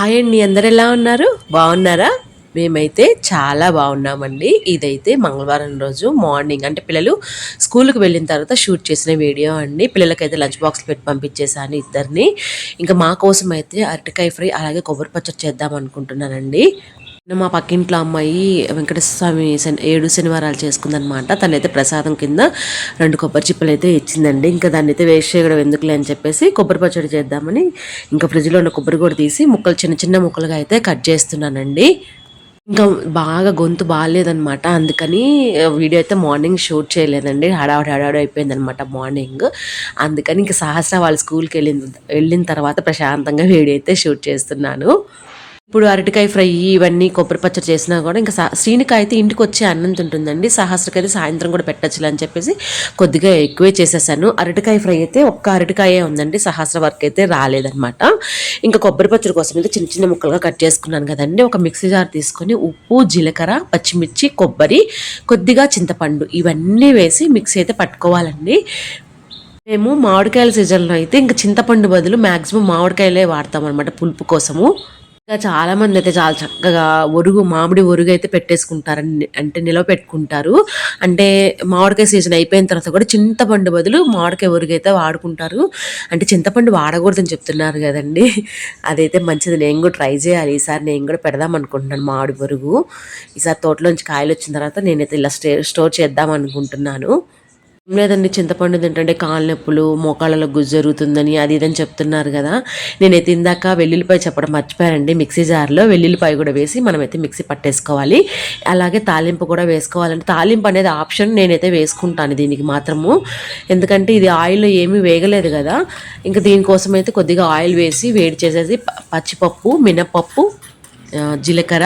Hi అండి అందరు ఎలా ఉన్నారు? బాగున్నారా? మేమైతే చాలా బాగున్నామండి. ఇదైతే మంగళవారం రోజు మార్నింగ్. అంటే పిల్లలు స్కూల్కి వెళ్ళిన తర్వాత షూట్ చేసిన వీడియో అండి. పిల్లలకైతే లంచ్ బాక్స్ పెట్టి పంపించేసాను ఇద్దరిని. ఇంకా మా కోసం అయితే అరటికాయ ఫ్రై అలాగే కొబ్బరి పచ్చడి చేద్దాం అనుకుంటున్నానండి. మా పక్కింట్లో అమ్మాయి వెంకటేశ్వర స్వామి శని ఏడు శనివారాలు చేసుకుందనమాట తనైతే ప్రసాదం కింద రెండు కొబ్బరి చిప్పలు అయితే ఇచ్చిందండి. ఇంకా దాన్ని అయితే వేస్ట్ చేయడం ఎందుకులే అని చెప్పేసి కొబ్బరి పచ్చడి చేద్దామని ఇంకా ఫ్రిడ్జ్లో ఉన్న కొబ్బరి కూడా తీసి ముక్కలు చిన్న చిన్న ముక్కలుగా అయితే కట్ చేస్తున్నానండి. ఇంకా బాగా గొంతు బాగాలేదనమాట అందుకని వీడియో అయితే మార్నింగ్ షూట్ చేయలేదండి. హడావుడి హడావుడి అయిపోయిందనమాట మార్నింగ్. అందుకని ఇంకా సహస్ర వాళ్ళ స్కూల్కి వెళ్ళిన వెళ్ళిన తర్వాత ప్రశాంతంగా వీడియో అయితే షూట్ చేస్తున్నాను. ఇప్పుడు అరటికాయ ఫ్రై ఇవన్నీ కొబ్బరి పచ్చడి చేసినా కూడా ఇంకా శ్రీనికాయ అయితే ఇంటికి వచ్చే అన్నం తింటుందండి. సహస్రకైతే సాయంత్రం కూడా పెట్టచ్చులే అని చెప్పేసి కొద్దిగా ఎక్కువే చేసేసాను. అరటికాయ ఫ్రై అయితే ఒక్క అరటికాయే ఉందండి. సహస్ర వర్క్ అయితే రాలేదనమాట ఇంకా కొబ్బరి పచ్చడి కోసం అయితే చిన్న చిన్న ముక్కలుగా కట్ చేసుకున్నాను కదండి. ఒక మిక్సీ జార్ తీసుకొని ఉప్పు జీలకర్ర పచ్చిమిర్చి కొబ్బరి కొద్దిగా చింతపండు ఇవన్నీ వేసి మిక్సీ అయితే పట్టుకోవాలండి. మేము మామిడికాయల సీజన్లో అయితే ఇంకా చింతపండు బదులు మ్యాక్సిమం మామిడికాయలే వాడతాం అనమాట పులుపు కోసము. ఇంకా చాలామంది అయితే చాలా చక్కగా ఒరుగు మామిడి ఒరుగు అయితే పెట్టేసుకుంటారని అంటే నిలవ పెట్టుకుంటారు. అంటే మామిడికాయ సీజన్ అయిపోయిన తర్వాత కూడా చింతపండు బదులు మామిడికాయ ఒరుగు అయితే వాడుకుంటారు. అంటే చింతపండు వాడకూడదని చెప్తున్నారు కదండి. అదైతే మంచిది. నేను కూడా ట్రై చేయాలి. ఈసారి నేను కూడా పెడదాం అనుకుంటున్నాను మామిడి ఒరుగు. ఈసారి తోటలోంచి కాయలు వచ్చిన తర్వాత నేనైతే ఇలా స్టే స్టోర్ చేద్దాం అనుకుంటున్నాను. లేదండి చింతపండు తింటుంటే కాళ్ళ నొప్పులు మోకాళ్ళలో గుజ్జు జరుగుతుందని అది ఇదని చెప్తున్నారు కదా. నేనైతే ఇందాక వెల్లుల్లిపాయ చెప్పడం మర్చిపోయానండి. మిక్సీ జార్లో వెల్లుల్లిపాయ కూడా వేసి మనమైతే మిక్సీ పట్టేసుకోవాలి. అలాగే తాలింపు కూడా వేసుకోవాలంటే తాలింపు అనేది ఆప్షన్ నేనైతే వేసుకుంటాను దీనికి మాత్రము. ఎందుకంటే ఇది ఆయిల్లో ఏమీ వేగలేదు కదా. ఇంకా దీనికోసం అయితే కొద్దిగా ఆయిల్ వేసి వేడి చేసేసి పచ్చిపప్పు మినపప్పు జీలకర్ర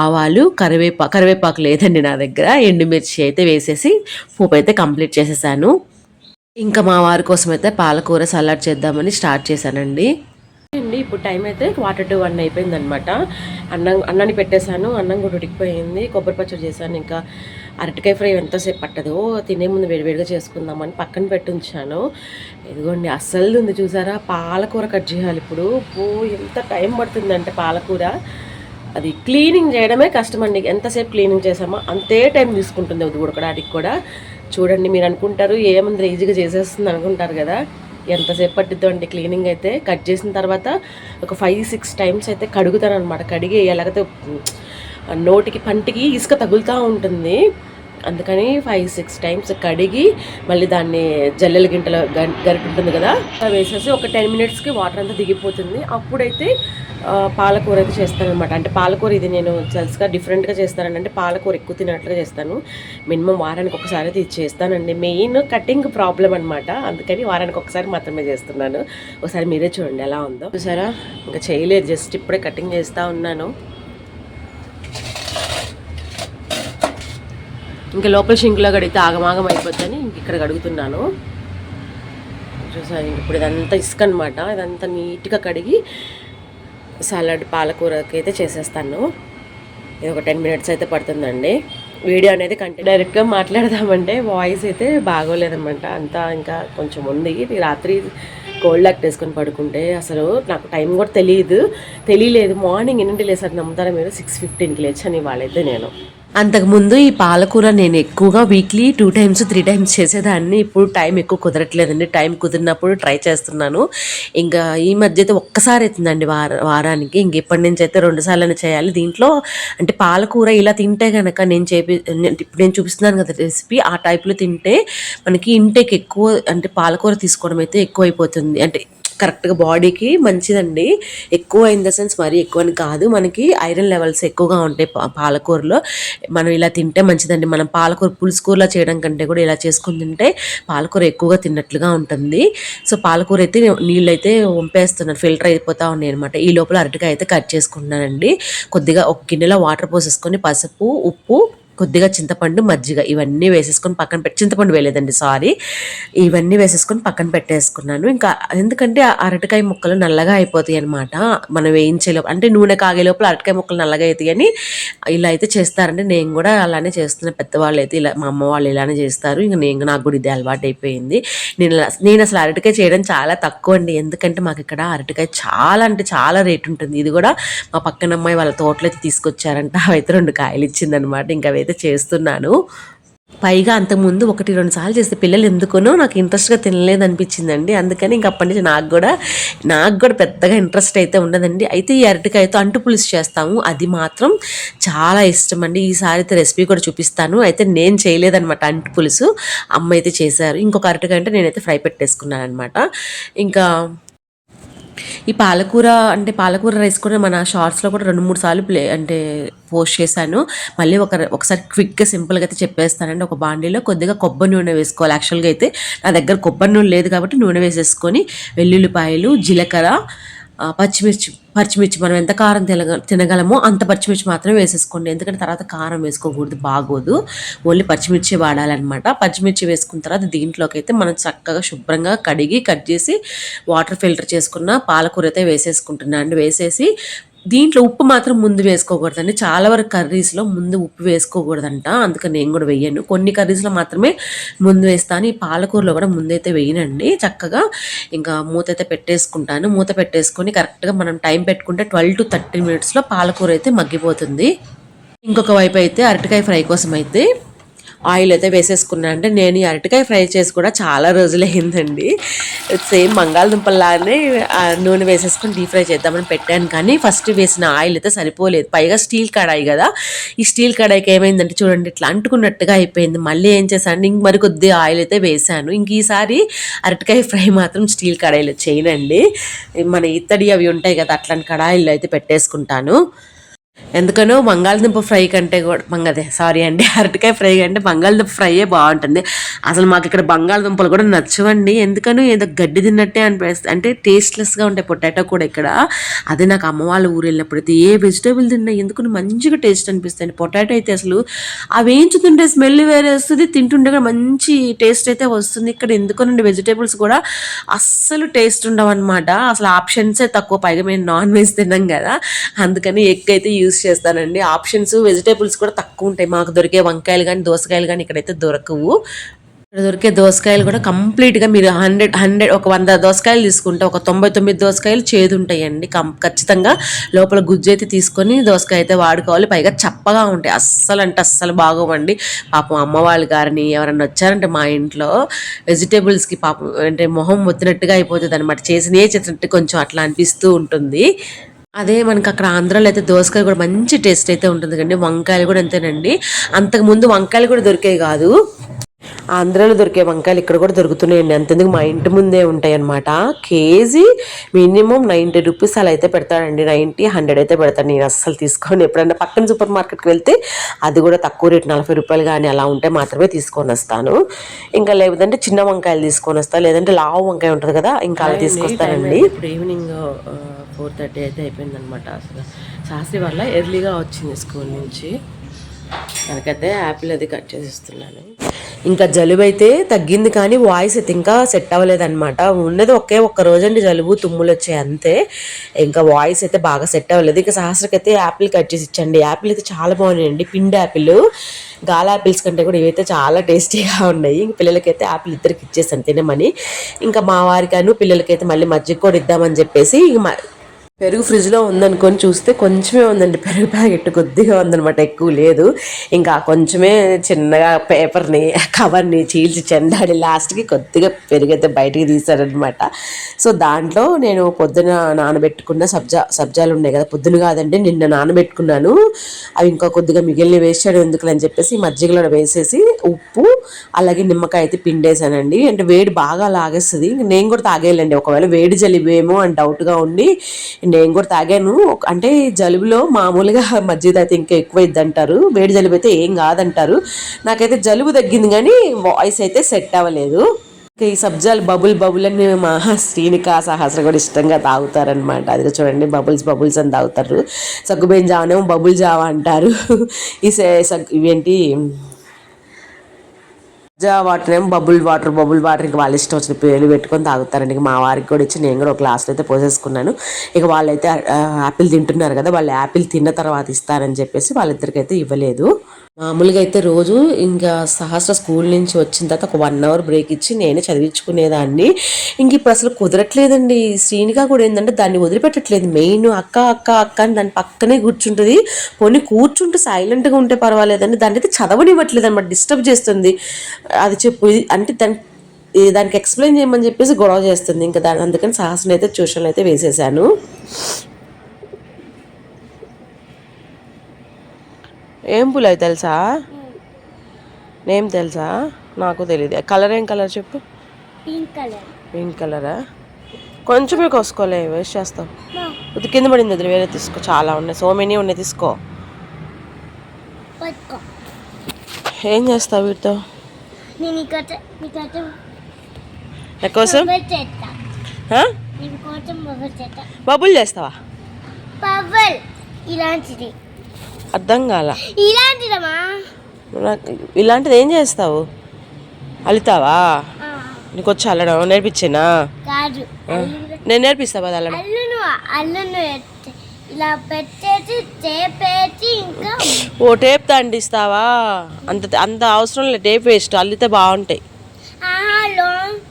ఆవాలు కరివేపా కరివేపాకు లేదండి నా దగ్గర. ఎండుమిర్చి అయితే వేసేసి పోపు అయితే కంప్లీట్ చేసేసాను. ఇంకా మా వారి కోసం అయితే పాలకూర సలాడ్ చేద్దామని స్టార్ట్ చేశానండి. టైం అయితే వాటర్ టు వన్ అయిపోయిందనమాట అన్నం అన్నాన్ని పెట్టేశాను అన్నం కూడా ఉడికిపోయింది కొబ్బరి పచ్చడి చేశాను ఇంకా అరటికాయ ఫ్రై ఎంతసేపు పట్టదు తినే ముందు వేడివేడిగా చేసుకుందామని పక్కన పెట్టి ఉంచాను ఇదిగోండి అస్సలు ఉంది చూసారా? పాలకూర కట్ చేయాలి ఇప్పుడు. పో ఎంత టైం పడుతుందంటే పాలకూర. అది క్లీనింగ్ చేయడమే కష్టం అండి. ఎంతసేపు క్లీనింగ్ చేసామో అంతే టైం తీసుకుంటుంది అది ఉడకడానికి కూడా. చూడండి మీరు అనుకుంటారు ఏముంది ఈజీగా చేసేస్తుంది అనుకుంటారు కదా. ఎంతసేపు పట్టిద్దో అండి క్లీనింగ్ అయితే. కట్ చేసిన తర్వాత ఒక ఫైవ్ సిక్స్ టైమ్స్ అయితే కడుగుతాను అనమాట కడిగి ఎలాగైతే నోటికి పంటికి ఇసుక తగులుతూ ఉంటుంది. అందుకని ఫైవ్ సిక్స్ టైమ్స్ కడిగి మళ్ళీ దాన్ని జల్లెల గింటలో గరిటి ఉంటుంది కదా వేసేసి ఒక టెన్ మినిట్స్కి వాటర్ అంతా దిగిపోతుంది. అప్పుడైతే పాలకూర అయితే చేస్తానమాట అంటే పాలకూర ఇది నేను తెలుసుగా డిఫరెంట్గా చేస్తానండి. అంటే పాలకూర ఎక్కువ తినట్లుగా చేస్తాను. మినిమం వారానికి ఒకసారి అయితే ఇది చేస్తానండి. మెయిన్ కటింగ్ ప్రాబ్లం అనమాట అందుకని వారానికి ఒకసారి మాత్రమే చేస్తున్నాను. ఒకసారి మీరే చూడండి ఎలా ఉందో. చూసారా? ఇంకా చేయలేదు. జస్ట్ ఇప్పుడే కటింగ్ చేస్తూ ఉన్నాను. ఇంకా లోపల షింకులో కడిగితే ఆగమాగం అయిపోద్దని ఇంక ఇక్కడ కడుగుతున్నాను చూసాను ఇప్పుడు ఇదంతా ఇసుక అనమాట ఇదంతా నీట్గా కడిగి సలాడ్ పాలకూరకి అయితే చేసేస్తాను. ఇది ఒక టెన్ మినిట్స్ అయితే పడుతుందండి. వీడియో అనేది కంటే డైరెక్ట్గా మాట్లాడదామంటే వాయిస్ అయితే బాగోలేదన్నమాట. అంతా ఇంకా కొంచెం ఉంది. రాత్రి కోల్డ్ యాక్ట్ వేసుకొని పడుకుంటే అసలు నాకు టైం కూడా తెలియదు తెలియలేదు మార్నింగ్ ఎన్నింటి లేసారు నమ్ముతారా మీరు? సిక్స్ ఫిఫ్టీన్కి లేచని వాళ్ళైతే నేను. అంతకుముందు ఈ పాలకూర నేను ఎక్కువగా weekly two times three times చేసేదాన్ని. ఇప్పుడు టైం ఎక్కువ కుదరట్లేదండి. టైం కుదిరినప్పుడు ట్రై చేస్తున్నాను. ఇంకా ఈ మధ్య అయితే ఒక్కసారి అవుతుందండి వార వారానికి. ఇంక ఇప్పటి నుంచి అయితే రెండు సార్లు చేయాలి. దీంట్లో అంటే పాలకూర ఇలా తింటే కనుక నేను చేపి ఇప్పుడు నేను చూపిస్తున్నాను కదా రెసిపీ ఆ టైప్లో తింటే మనకి ఇంటేక్ ఎక్కువ అంటే పాలకూర తీసుకోవడం అయితే ఎక్కువ అయిపోతుంది అంటే కరెక్ట్గా బాడీకి మంచిదండి. ఎక్కువ ఇన్ ద సెన్స్ మరీ ఎక్కువ అని కాదు. మనకి ఐరన్ లెవెల్స్ ఎక్కువగా ఉంటాయి పాలకూరలో. మనం ఇలా తింటే మంచిదండి. మనం పాలకూర పులుసు కూరలా చేయడం కంటే కూడా ఇలా చేసుకుని తింటే పాలకూర ఎక్కువగా తిన్నట్లుగా ఉంటుంది. సో పాలకూర అయితే నీళ్ళు అయితే వంపేస్తున్నాను. ఫిల్టర్ అయిపోతూ ఉన్నాయి అనమాట ఈ లోపల అరటికాయ అయితే కట్ చేసుకుంటున్నానండి. కొద్దిగా ఒక గిన్నెలో వాటర్ పోసేసుకొని పసుపు ఉప్పు కొద్దిగా చింతపండు మజ్జిగ ఇవన్నీ వేసేసుకొని పక్కన పెట్టి చింతపండు వేయలేదండి సారీ. ఇవన్నీ వేసేసుకొని పక్కన పెట్టేసుకున్నాను. ఇంకా ఎందుకంటే ఆ అరటికాయ ముక్కలు నల్లగా అయిపోతాయి అనమాట మనం వేయించే లోపు అంటే నూనె కాగే లోపల అరటికాయ ముక్కలు నల్లగా అవుతాయి అని ఇలా అయితే చేస్తారంటే నేను కూడా అలానే చేస్తున్న పెద్దవాళ్ళు అయితే ఇలా మా అమ్మ వాళ్ళు ఇలానే చేస్తారు. ఇంకా నేను నాకు కూడా ఇది అలవాటు అయిపోయింది. నేను నేను అసలు అరటికాయ చేయడం చాలా తక్కువ అండి. ఎందుకంటే మాకు ఇక్కడ అరటికాయ చాలా అంటే చాలా రేటు ఉంటుంది. ఇది కూడా మా పక్కన అమ్మాయి వాళ్ళ తోటలో అయితే తీసుకొచ్చారంట. అవైతే రెండు కాయలు ఇచ్చిందనమాట ఇంకా అయితే చేస్తున్నాను. పైగా అంతకుముందు ఒకటి రెండు సార్లు చేస్తే పిల్లలు ఎందుకునో నాకు ఇంట్రెస్ట్గా తినలేదు అనిపించిందండి. అందుకని ఇంక అప్పటి నుంచి నాకు కూడా నాకు కూడా పెద్దగా ఇంట్రెస్ట్ అయితే ఉండదండి. అయితే ఈ అరటికాయతో అంటు పులుసు చేస్తాము. అది మాత్రం చాలా ఇష్టం అండి. ఈసారి అయితే రెసిపీ కూడా చూపిస్తాను. అయితే నేను చేయలేదన్నమాట అంటు పులుసు. అమ్మ అయితే చేశారు. ఇంకొక అరటికాయ అంటే నేనైతే ఫ్రై పెట్టేసుకున్నాను అనమాట ఇంకా ఈ పాలకూర అంటే పాలకూర రైస్ కూడా మన షార్ట్స్లో కూడా రెండు మూడు సార్లు ప్లే అంటే పోస్ట్ చేశాను. మళ్ళీ ఒక ఒకసారి క్విక్గా సింపుల్గా అయితే చెప్పేస్తానండి. ఒక బాండీలో కొద్దిగా కొబ్బరి నూనె వేసుకోవాలి. యాక్చువల్గా అయితే నా దగ్గర కొబ్బరి నూనె లేదు కాబట్టి నూనె వేసేసుకొని వెల్లుల్లిపాయలు జీలకర్ర పచ్చిమిర్చి పచ్చిమిర్చి మనం ఎంత కారం తినగ తినగలమో అంత పచ్చిమిర్చి మాత్రమే వేసేసుకోండి. ఎందుకంటే తర్వాత కారం వేసుకోకూడదు బాగోదు. ఓన్లీ పచ్చిమిర్చి వాడాలన్నమాట. పచ్చిమిర్చి వేసుకున్న తర్వాత దీంట్లోకి అయితే మనం చక్కగా శుభ్రంగా కడిగి కట్ చేసి వాటర్ ఫిల్టర్ చేసుకున్న పాలకూర అయితే వేసేసుకుంటున్నాను అండి. వేసేసి దీంట్లో ఉప్పు మాత్రం ముందు వేసుకోకూడదండి. చాలా వరకు కర్రీస్లో ముందు ఉప్పు వేసుకోకూడదంట. అందుకని నేను కూడా వేయను. కొన్ని కర్రీస్లో మాత్రమే ముందు వేస్తాను. ఈ పాలకూరలో కూడా ముందైతే వేయనండి. చక్కగా ఇంకా మూత అయితే పెట్టేసుకుంటాను. మూత పెట్టేసుకొని కరెక్ట్గా మనం టైం పెట్టుకుంటే ట్వెల్వ్ టు థర్టీ మినిట్స్లో పాలకూర అయితే మగ్గిపోతుంది. ఇంకొక వైపు అయితే అరటికాయ ఫ్రై కోసం అయితే ఆయిల్ అయితే వేసేసుకున్నాను అంటే నేను ఈ అరటికాయ ఫ్రై చేసి కూడా చాలా రోజులైందండి. సేమ్ బంగాళదుంపల్లానే ఆ నూనె వేసేసుకొని డీప్ ఫ్రై చేద్దామని పెట్టాను. కానీ ఫస్ట్ వేసిన ఆయిల్ అయితే సరిపోలేదు. పైగా స్టీల్ కడాయి కదా. ఈ స్టీల్ కడాయికి ఏమైందంటే చూడండి ఇట్లా అంటుకున్నట్టుగా అయిపోయింది. మళ్ళీ ఏం చేశాను? ఇంక మరి కొద్ది ఆయిల్ అయితే వేసాను ఇంక ఈసారి అరటికాయ ఫ్రై మాత్రం స్టీల్ కడాయిలో చేయనండి. మన ఇత్తడి అవి ఉంటాయి కదా అట్లాంటి కడాయిల్లో అయితే పెట్టేసుకుంటాను. ఎందుకనో బంగాళదుంప ఫ్రై కంటే కూడా బంగదే సారీ అండి అరటికాయ ఫ్రై కంటే బంగాళదుంప ఫ్రైయే బాగుంటుంది. అసలు మాకు ఇక్కడ బంగాళదుంపలు కూడా నచ్చవండి. ఎందుకనో ఏదో గడ్డి తిన్నట్టే అనిపిస్తుంది. అంటే టేస్ట్లెస్గా ఉంటాయి పొటాటో కూడా ఇక్కడ. అదే నాకు అమ్మ వాళ్ళ ఊరు వెళ్ళినప్పుడు అయితే ఏ వెజిటేబుల్ తిన్నా ఎందుకు మంచిగా టేస్ట్ అనిపిస్తుంది. పొటాటో అయితే అసలు అవి వేయించుతుంటే స్మెల్ వేరే వస్తుంది తింటుంటే కూడా మంచి టేస్ట్ అయితే వస్తుంది. ఇక్కడ ఎందుకనండి వెజిటేబుల్స్ కూడా అస్సలు టేస్ట్ ఉండవు అనమాట అసలు ఆప్షన్సే తక్కువ పైగా మేము నాన్ వెజ్ తిన్నాం కదా. అందుకని ఎగ్ అయితే యూస్ చేస్తానండి. ఆప్షన్స్ వెజిటేబుల్స్ కూడా తక్కువ ఉంటాయి. మాకు దొరికే వంకాయలు కానీ దోసకాయలు కానీ ఇక్కడైతే దొరకవు. ఇక్కడ దొరికే దోసకాయలు కూడా కంప్లీట్గా మీరు హండ్రెడ్ హండ్రెడ్ ఒక వంద దోసకాయలు తీసుకుంటే ఒక తొంభై తొమ్మిది దోసకాయలు చేదు ఉంటాయండి. కం ఖచ్చితంగా లోపల గుజ్జు అయితే తీసుకొని దోసకాయ అయితే వాడుకోవాలి. పైగా చప్పగా ఉంటాయి. అస్సలు అంటే అస్సలు బాగోవండి. పాపం అమ్మవాళ్ళు గారిని ఎవరన్నా వచ్చారంటే మా ఇంట్లో వెజిటేబుల్స్కి పాపం అంటే మొహం మొత్తినట్టుగా అయిపోతుంది అనమాట చేసినే చేసినట్టు కొంచెం అట్లా అనిపిస్తూ ఉంటుంది. అదే మనకి అక్కడ ఆంధ్రాలో అయితే దోసకాయ కూడా మంచి టేస్ట్ అయితే ఉంటుంది కండి. వంకాయలు కూడా అంతేనండి. అంతకుముందు వంకాయలు కూడా దొరికేవి కాదు. ఆంధ్రాలో దొరికే వంకాయలు ఇక్కడ కూడా దొరుకుతున్నాయండి. అంతెందుకు మా ఇంటి ముందే ఉంటాయి అనమాట కేజీ మినిమం నైంటీ రూపీస్ అలా అయితే పెడతాడండి. నైంటీ హండ్రెడ్ అయితే పెడతాను నేను అస్సలు తీసుకోండి ఎప్పుడైనా పక్కన సూపర్ మార్కెట్కి వెళ్తే అది కూడా తక్కువ రేటు నలభై రూపాయలు కానీ అలా ఉంటే మాత్రమే తీసుకొని వస్తాను. ఇంకా లేదంటే చిన్న వంకాయలు తీసుకొని వస్తాను లేదంటే లావు వంకాయ ఉంటుంది కదా ఇంకా అలా తీసుకొస్తానండి. ఇప్పుడు ఈవినింగ్ ఫోర్ థర్టీ అయితే అయిపోయింది అనమాట అసలు శాస్త్రి వల్ల ఎర్లీగా వచ్చింది స్కూల్ నుంచి. దానికైతే యాపిల్ అది కట్ చేసిస్తున్నాను. ఇంకా జలుబు అయితే తగ్గింది కానీ వాయిస్ అయితే ఇంకా సెట్ అవ్వలేదన్నమాట. ఉన్నది ఒకే ఒక్క రోజండి జలుబు తుమ్ములు వచ్చాయి అంతే. ఇంకా వాయిస్ అయితే బాగా సెట్ అవ్వలేదు. ఇంకా సహస్రకైతే యాపిల్ కట్ చేసి ఇచ్చండి. యాపిల్ అయితే చాలా బాగున్నాయండి. పిండి యాపిల్ గాల యాపిల్స్ కంటే కూడా ఇవైతే చాలా టేస్టీగా ఉన్నాయి. ఇంక పిల్లలకైతే యాపిల్ ఇద్దరికి ఇచ్చేసాను తినమని. ఇంకా మా వారికను పిల్లలకైతే మళ్ళీ మజ్జిగ కూడా ఇద్దామని చెప్పేసి ఇంక పెరుగు ఫ్రిడ్జ్లో ఉందనుకొని చూస్తే కొంచెమే ఉందండి. పెరుగు ప్యాకెట్ కొద్దిగా ఉందనమాట ఎక్కువ లేదు. ఇంకా కొంచెమే చిన్నగా పేపర్ని కవర్ని చీల్చి చెండాడి లాస్ట్కి కొద్దిగా పెరుగు అయితే బయటికి తీశారనమాట సో దాంట్లో నేను పొద్దున నానబెట్టుకున్న సబ్జా సబ్జాలు ఉన్నాయి కదా. పొద్దున కాదండి నిన్న నానబెట్టుకున్నాను. అవి ఇంకా కొద్దిగా మిగిలిన వేసాడు ఎందుకు అని చెప్పేసి మజ్జిగలో వేసేసి ఉప్పు అలాగే నిమ్మకాయ అయితే పిండేసానండి అంటే వేడి బాగా లాగేస్తుంది. ఇంక నేను కూడా తాగేయాలండి. ఒకవేళ వేడి జలిబేమో అని డౌట్గా ఉండి నేను కూడా తాగాను. అంటే జలుబులో మామూలుగా మజ్జిగ అయితే ఇంకా ఎక్కువ అంటారు వేడి జలుబు అయితే ఏం కాదంటారు. నాకైతే జలుబు తగ్గింది కానీ వాయిస్ అయితే సెట్ అవ్వలేదు. ఈ సబ్జాలు బబుల్ బబుల్ అని మా శ్రీనిక సహస్ర కూడా ఇష్టంగా తాగుతారనమాట అది చూడండి బబుల్స్ బబుల్స్ అని తాగుతారు. సగ్గుబేన్ జావనేమో బబుల్ జావా అంటారు. ఈ ఇవేంటి? జా వాటర్ ఏమో బబుల్ వాటర్ బబుల్ వాటర్ ఇంకా వాళ్ళ ఇష్టం వచ్చిన పేర్లు పెట్టుకొని తాగుతారండి. ఇక మా వారికి కూడా ఇచ్చి నేను కూడా ఒక గ్లాస్లో అయితే పోసేసుకున్నాను. ఇక వాళ్ళైతే యాపిల్ తింటున్నారు కదా వాళ్ళు యాపిల్ తిన్న తర్వాత ఇస్తారని చెప్పేసి వాళ్ళిద్దరికైతే ఇవ్వలేదు. మామూలుగా అయితే రోజు ఇంకా సహస్ర స్కూల్ నుంచి వచ్చిన తర్వాత ఒక వన్ అవర్ బ్రేక్ ఇచ్చి నేనే చదివించుకునేదాన్ని. ఇంక ఇప్పుడు అసలు కుదరట్లేదండి. శ్రీనిగా కూడా ఏంటంటే దాన్ని వదిలిపెట్టట్లేదు. మెయిన్ అక్క అక్క అక్క అని దాని పక్కనే కూర్చుంటుంది. పోనీ కూర్చుంటే సైలెంట్గా ఉంటే పర్వాలేదండి. దాన్ని అయితే చదవనివ్వట్లేదు అనమాట డిస్టర్బ్ చేస్తుంది. అది చెప్పు. అంటే దాని దానికి ఎక్స్ప్లెయిన్ చేయమని చెప్పేసి గొడవ చేస్తుంది. ఇంకా దాని అందుకని సాహసం అయితే ట్యూషన్లో అయితే వేసేసాను. ఏం పూలు అవి తెలుసా? నేమ్ తెలుసా? నాకు తెలియదు కలర్ ఏం కలర్ చెప్పు? పింక్ కలర్ పింక్ కలరా కొంచెమే కోసుకోలే వేస్ట్ చేస్తాం. ఇది కింద పడింది వదిలి వేరే తీసుకో. చాలా ఉన్నాయి. సో మెనీ ఉన్నాయి తీసుకో. ఏం చేస్తావు వీటితో? కోసం? బబుల్ చేస్తావా? ఇలాంటిది. అర్థం కాల. ఇలాంటిది ఏం చేస్తావు? అల్లుతావా? ఆ, నీకు వచ్చి అల్లడం నేర్పించేనా? నేను నేర్పిస్తా కదా అల్లడం. ఇలా పెట్టేసి చేపేసి ఇంకా ఓ టేప్ దండిస్తావా? అంత అంత అవసరం లేదు. Tape waste. అల్లితే బాగుంటాయి.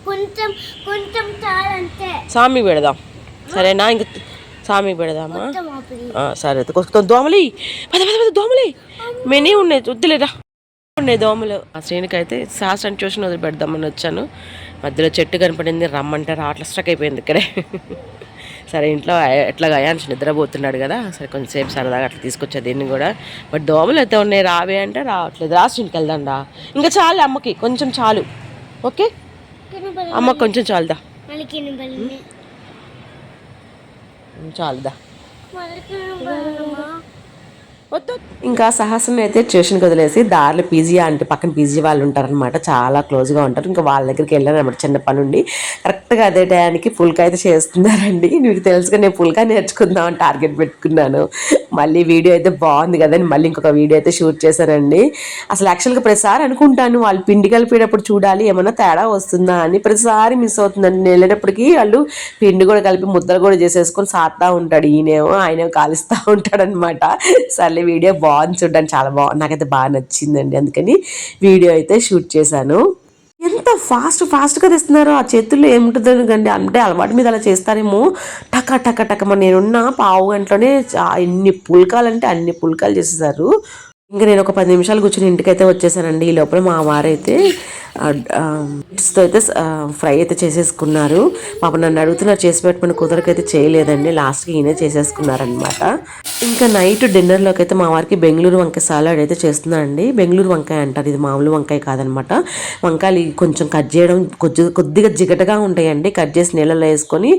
కొంచెం కొంచెం చాలంతే. సామికి పెడదాం. సరేనా? ఇంక సామికి పెడదామా? సరే అయితే దోమలి. పద పద పద దోమలి. మెనీ ఉన్నాయి వద్దులేరా ఉన్నాయి దోమలు. ఆ శ్రేణికి అయితే శాస్త్రం ట్యూషన్ వదిలి పెడదామని వచ్చాను. మధ్యలో చెట్టు కనపడింది రమ్మంటే రావట్ల స్ట్రక్ అయిపోయింది ఇక్కడే. సరే ఇంట్లో ఎట్లాగా అయాన్స్ నిద్రపోతున్నాడు కదా. సరే కొంచెంసేపు సరదాగా అట్లా తీసుకొచ్చా దీన్ని కూడా. బట్ దోమలు అయితే ఉన్నాయి రావే అంటే రావట్లేదు. రాసి ఇంటికి వెళ్దాండా ఇంకా చాలు అమ్మకి కొంచెం చాలు. ఓకే? అమ్మకి కొంచెం చాలుదా మళ్ళీ కినుబలి చాలుదా మళ్ళీ కినుబలమ్మా ఇంకా సహస్రం అయితే ట్యూషన్కి వదిలేసి దారిలో పీజీ అంటే పక్కన పీజీ వాళ్ళు ఉంటారనమాట చాలా క్లోజ్గా ఉంటారు. ఇంకా వాళ్ళ దగ్గరికి వెళ్ళాను అనమాట చిన్న పని ఉండి. కరెక్ట్గా అదే టయానికి పుల్కా అయితే చేస్తున్నారండి. మీకు తెలుసుగా నేను పుల్కా నేర్చుకుందాం అని టార్గెట్ పెట్టుకున్నాను. మళ్ళీ వీడియో అయితే బాగుంది కదని మళ్ళీ ఇంకొక వీడియో అయితే షూట్ చేశానండి అసలు యాక్చువల్గా ప్రతిసారి అనుకుంటాను వాళ్ళు పిండి కలిపేటప్పుడు చూడాలి ఏమన్నా తేడా వస్తుందా అని. ప్రతిసారి మిస్ అవుతుందండి. నేను వెళ్ళేటప్పటికి వాళ్ళు పిండి కూడా కలిపి ముద్దలు కూడా చేసేసుకొని సాత్తా ఉంటాడు. ఈయనేమో ఆయన కాలుస్తూ ఉంటాడనమాట సర్లే వీడియో బాగుంది చూడడానికి చాలా బాగుంది నాకైతే బాగా నచ్చిందండి. అందుకని వీడియో అయితే షూట్ చేశాను. ఎంత ఫాస్ట్ ఫాస్ట్గా తెస్తున్నారు ఆ చేతుల్లో ఏముంటుందో కండి అంటే అలవాటు మీద అలా చేస్తారేమో. టక టక టక మన నేనున్న పావు గంటలోనే ఎన్ని పుల్కాలంటే అన్ని పుల్కాలు చేసేసారు ఇంకా నేను ఒక పది నిమిషాలు కూర్చొని ఇంటికైతే వచ్చేసానండి. ఈ లోపల మా వారైతే తో అయితే ఫ్రై అయితే చేసేసుకున్నారు. పాప నన్ను అడుగుతున్నారు చేసి పెట్టమని కుదరకైతే చేయలేదండి. లాస్ట్కి ఈయనే చేసేసుకున్నారనమాట ఇంకా నైట్ డిన్నర్లోకి అయితే మా వారికి బెంగళూరు వంకాయ సాలాడ్ అయితే చేస్తున్నానండి బెంగళూరు వంకాయ అంటారు. ఇది మామూలు వంకాయ కాదనమాట వంకాయలు కొంచెం కట్ చేయడం కొద్దిగా కొద్దిగా జిగటగా ఉంటాయండి. కట్ చేసి నీళ్ళలో వేసుకొని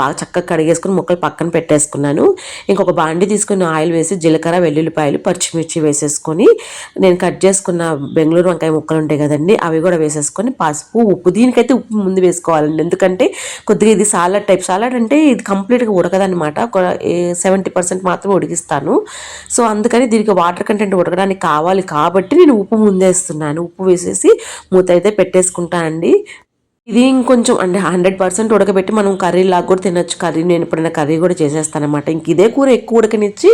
బాగా చక్కగా కడిగేసుకొని ముక్కలు పక్కన పెట్టేసుకున్నాను. ఇంకొక బాండి తీసుకొని ఆయిల్ వేసి జీలకర్ర వెల్లుల్లిపాయలు పచ్చిమిర్చి వేసేసుకొని నేను కట్ చేసుకున్న బెంగళూరు వంకాయ ముక్కలు ఉంటాయి కదండి అవి కూడా వేసేసుకొని పసుపు ఉప్పు. దీనికైతే ఉప్పు ముందు వేసుకోవాలండి. ఎందుకంటే కొద్దిగా ఇది సాలడ్ టైప్. సాలడ్ అంటే ఇది కంప్లీట్గా ఉడకదనమాట సెవెంటీ పర్సెంట్ మాత్రమే ఉడికిస్తాను. సో అందుకని దీనికి వాటర్ కంటెంట్ ఉడకడానికి కావాలి. కాబట్టి నేను ఉప్పు ముందేస్తున్నాను ఉప్పు వేసేసి మూత అయితే పెట్టేసుకుంటానండి. ఇది ఇంకొంచెం అంటే హండ్రెడ్ పర్సెంట్ ఉడకబెట్టి మనం కర్రీ లాగా కూడా తినొచ్చు. కర్రీ నేను ఎప్పుడైనా కర్రీ కూడా చేసేస్తానమాట ఇంక ఇదే కూర ఎక్కువ ఉడకనిచ్చి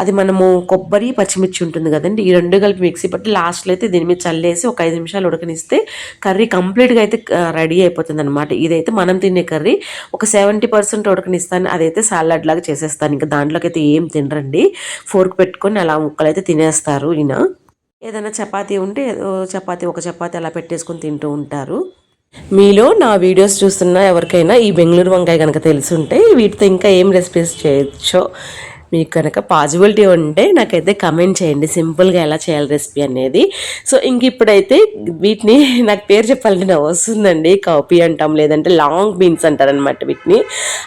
అది మనము కొబ్బరి పచ్చిమిర్చి ఉంటుంది కదండి ఈ రెండు కలిపి మిక్సీ పట్టి లాస్ట్లో అయితే దీని మీద చల్లేసి ఒక ఐదు నిమిషాలు ఉడకనిస్తే కర్రీ కంప్లీట్గా అయితే రెడీ అయిపోతుంది అనమాట ఇదైతే మనం తినే కర్రీ ఒక సెవెంటీ పర్సెంట్ ఉడకనిస్తాను. అదైతే సాలడ్ లాగా చేసేస్తాను. ఇంకా దాంట్లోకి అయితే ఏం తినరండి. ఫోర్క్ పెట్టుకొని అలా ముక్కలు అయితే తినేస్తారు ఈయన. ఏదైనా చపాతీ ఉంటే ఏదో చపాతీ ఒక చపాతీ అలా పెట్టేసుకొని తింటూ ఉంటారు. మీలో నా వీడియోస్ చూస్తున్న ఎవరికైనా ఈ బెంగళూరు వంకాయ కనుక తెలుసుంటే వీటితో ఇంకా ఏం రెసిపీస్ చేయొచ్చో మీకు కనుక పాజిబిలిటీ ఉంటే నాకైతే కమెంట్ చేయండి. సింపుల్గా ఎలా చేయాలి రెసిపీ అనేది. సో ఇంక ఇప్పుడైతే వీటిని నాకు పేరు చెప్పాలంటే నా వస్తుందండి. కాపీ అంటాం లేదంటే లాంగ్ బీన్స్ అంటారనమాట వీటిని.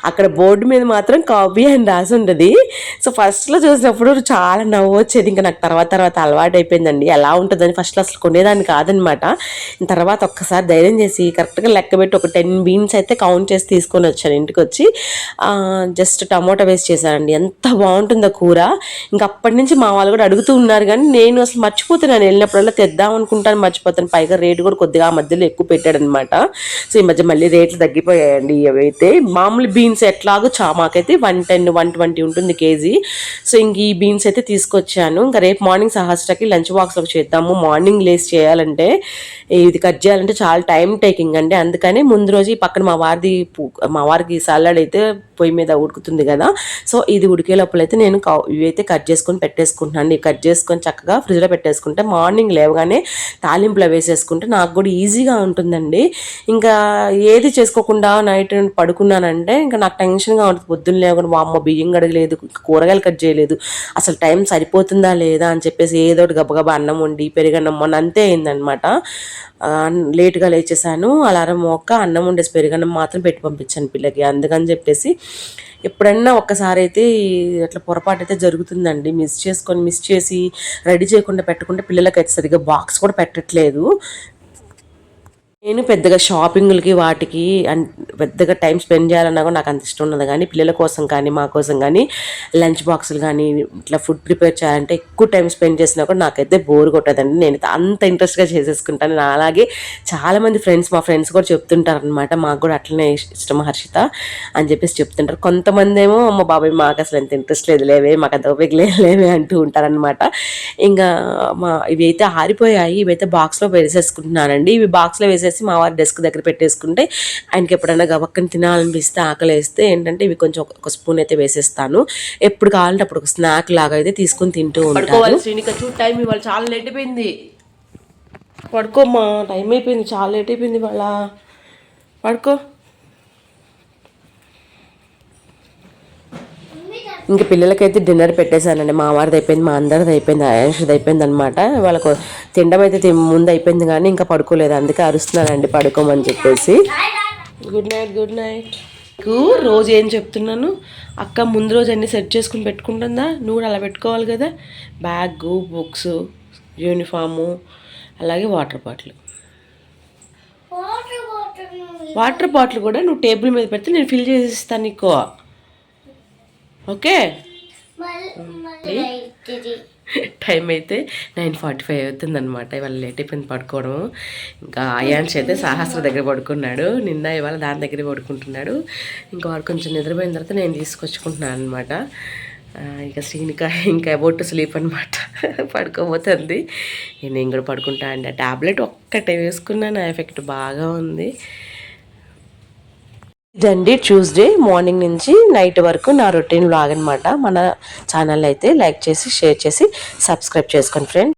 అక్కడ బోర్డు మీద మాత్రం కాపీ అని రాసి ఉంటుంది. సో ఫస్ట్లో చూసినప్పుడు చాలా నవ్వు వచ్చేది. ఇంకా నాకు తర్వాత తర్వాత అలవాటు అయిపోయిందండి ఎలా ఉంటుందని ఫస్ట్లో అసలు కొనేదాన్ని కాదనమాట తర్వాత ఒక్కసారి ధైర్యం చేసి కరెక్ట్గా లెక్క పెట్టి ఒక టెన్ బీన్స్ అయితే కౌంట్ చేసి తీసుకొని వచ్చాను ఇంటికి వచ్చి జస్ట్ టమోటా వేస్ట్ చేశానండి. ఎంత బాగుంటుందా కూర? ఇంకా అప్పటి నుంచి మా వాళ్ళు కూడా అడుగుతూ ఉన్నారు కానీ నేను అసలు మర్చిపోతున్నాను వెళ్ళినప్పుడల్లా తెద్దాం అనుకుంటాను మర్చిపోతాను. పైగా రేటు కూడా కొద్దిగా ఆ మధ్యలో ఎక్కువ పెట్టాడనమాట. సో ఈ మధ్య మళ్ళీ రేట్లు తగ్గిపోయాయండి ఇవైతే. మామూలు బీన్స్ ఎట్లాగో చా మాకైతే వన్ టెన్ వన్ ట్వంటీ ఉంటుంది కేజీ. సో ఇంక ఈ బీన్స్ అయితే తీసుకొచ్చాను. ఇంకా రేపు మార్నింగ్ సహస్రకి లంచ్ బాక్స్లో చేద్దాము. మార్నింగ్ లేస్ చేయాలంటే ఇది కట్ చేయాలంటే చాలా టైం టేకింగ్ అండి. అందుకని ముందు రోజు ఈ పక్కన మా వారిది మా వారికి సలాడ్ అయితే పొయ్యి మీద ఉడుకుతుంది కదా. సో ఇది ఉడికే లోపల అయితే నేను కౌ- ఇవైతే కట్ చేసుకొని పెట్టేసుకుంటున్నాను. ఇవి కట్ చేసుకొని చక్కగా ఫ్రిడ్జ్లో పెట్టేసుకుంటే మార్నింగ్ లేవగానే తాలింపులో వేసేసుకుంటే నాకు కూడా ఈజీగా ఉంటుందండి. ఇంకా ఏది చేసుకోకుండా నైట్ పడుకున్నానంటే ఇంకా నాకు టెన్షన్గా ఉంటుంది. పొద్దున్న లేకుండా మా అమ్మ బియ్యం కడగలేదు కూరగాయలు కట్ చేయలేదు. అసలు టైం సరిపోతుందా లేదా అని చెప్పేసి ఏదో ఒకటి గబగబా అన్నం వండి పెరుగన్నం మొన్న అంతే అయిందనమాట లేట్గా లేచేసాను అలారం మొక్క అన్నం వండేసి పెరిగన్నం మాత్రం పెట్టి పంపించాను పిల్లకి. అందుకని చెప్పేసి ఎప్పుడన్నా ఒక్కసారి అయితే అట్లా పొరపాటు అయితే జరుగుతుందండి. మిస్ చేసుకొని మిస్ చేసి రెడీ చేయకుండా పెట్టకుండా పిల్లలకి అయితే సరిగ్గా బాక్స్ కూడా పెట్టట్లేదు. నేను పెద్దగా షాపింగ్లకి వాటికి అన్ పెద్దగా టైం స్పెండ్ చేయాలన్నా కూడా నాకు అంత ఇష్టం ఉండదు. కానీ పిల్లల కోసం కానీ మా కోసం కానీ లంచ్ బాక్సులు కానీ ఇట్లా ఫుడ్ ప్రిపేర్ చేయాలంటే ఎక్కువ టైం స్పెండ్ చేసినా కూడా నాకైతే బోర్ కొట్టదండి. నేను అంత ఇంట్రెస్ట్గా చేసేసుకుంటాను. నా అలాగే చాలామంది ఫ్రెండ్స్ మా ఫ్రెండ్స్ కూడా చెప్తుంటారు అనమాట మాకు కూడా అట్లనే ఇష్టం హర్షిత అని చెప్పేసి చెప్తుంటారు. కొంతమంది ఏమో అమ్మ బాబాయ్ మాకు అసలు ఎంత ఇంట్రెస్ట్ లేదు లేవే మాకు అంత లేదు లేవే అంటూ ఉంటారనమాట ఇంకా మా ఇవి అయితే ఆరిపోయాయి. ఇవైతే బాక్స్లో వేసేసుకుంటున్నానండి ఇవి బాక్స్లో వేసే వేసేసి మా వారి డెస్క్ దగ్గర పెట్టేసుకుంటే ఆయనకి ఎప్పుడైనా గవక్కని తినాలనిపిస్తే ఆకలి వేస్తే ఏంటంటే ఇవి కొంచెం ఒక- స్పూన్ అయితే వేసేస్తాను. ఎప్పుడు కావాలంటే అప్పుడు ఒక స్నాక్ లాగా అయితే తీసుకొని తింటూ ఉంటాను. శ్రీనిక టైం ఇవాళ చాలా లేట్ అయిపోయింది. పడుకోమ్మా టైం అయిపోయింది చాలా లేట్ అయిపోయింది వాళ్ళ పడుకో. ఇంక పిల్లలకైతే డిన్నర్ పెట్టేశానండి. మా వారిది అయిపోయింది మా అందరిది అయిపోయింది అయాన్షది అయిపోయింది అనమాట వాళ్ళకు తినడం అయితే తి- ముందు అయిపోయింది కానీ ఇంకా పడుకోలేదు. అందుకే అరుస్తున్నానండి పడుకోమని చెప్పేసి. గుడ్ నైట్ గుడ్ నైట్ నీకు రోజు ఏం చెప్తున్నాను? అక్క ముందు రోజు అన్ని సెట్ చేసుకుని పెట్టుకుంటుందా? నువ్వు కూడా అలా పెట్టుకోవాలి కదా. బ్యాగ్ బుక్స్ యూనిఫాము అలాగే వాటర్ బాటిల్. వాటర్ బాటిల్ కూడా నువ్వు టేబుల్ మీద పెడితే నేను ఫిల్ చేసి ఇస్తాను నీకు. ఓకే? టైం అయితే నైన్ ఫార్టీ ఫైవ్ అవుతుంది అనమాట ఇవాళ లేట్ అయిపోయింది పడుకోవడం. ఇంకా అయాన్ష్ అయితే సాహస్ర దగ్గర పడుకున్నాడు. నిన్న ఇవాళ దాని దగ్గర పడుకుంటున్నాడు. ఇంకా వాడు కొంచెం నిద్రపోయిన తర్వాత నేను తీసుకొచ్చుకుంటున్నాను అనమాట ఇంకా శ్రీనిక ఇంకా అబౌట్ స్లీప్ అనమాట పడుకోబోతుంది. నేను కూడా పడుకుంటా అండి. ఆ ట్యాబ్లెట్ ఒక్కటే వేసుకున్నాను ఆ ఎఫెక్ట్ బాగా ఉంది. ఇదండి ట్యూస్డే మార్నింగ్ నుంచి నైట్ వరకు నా రొటీన్ బ్లాగ్ అనమాట మన ఛానల్ అయితే లైక్ చేసి షేర్ చేసి సబ్స్క్రైబ్ చేసుకోండి ఫ్రెండ్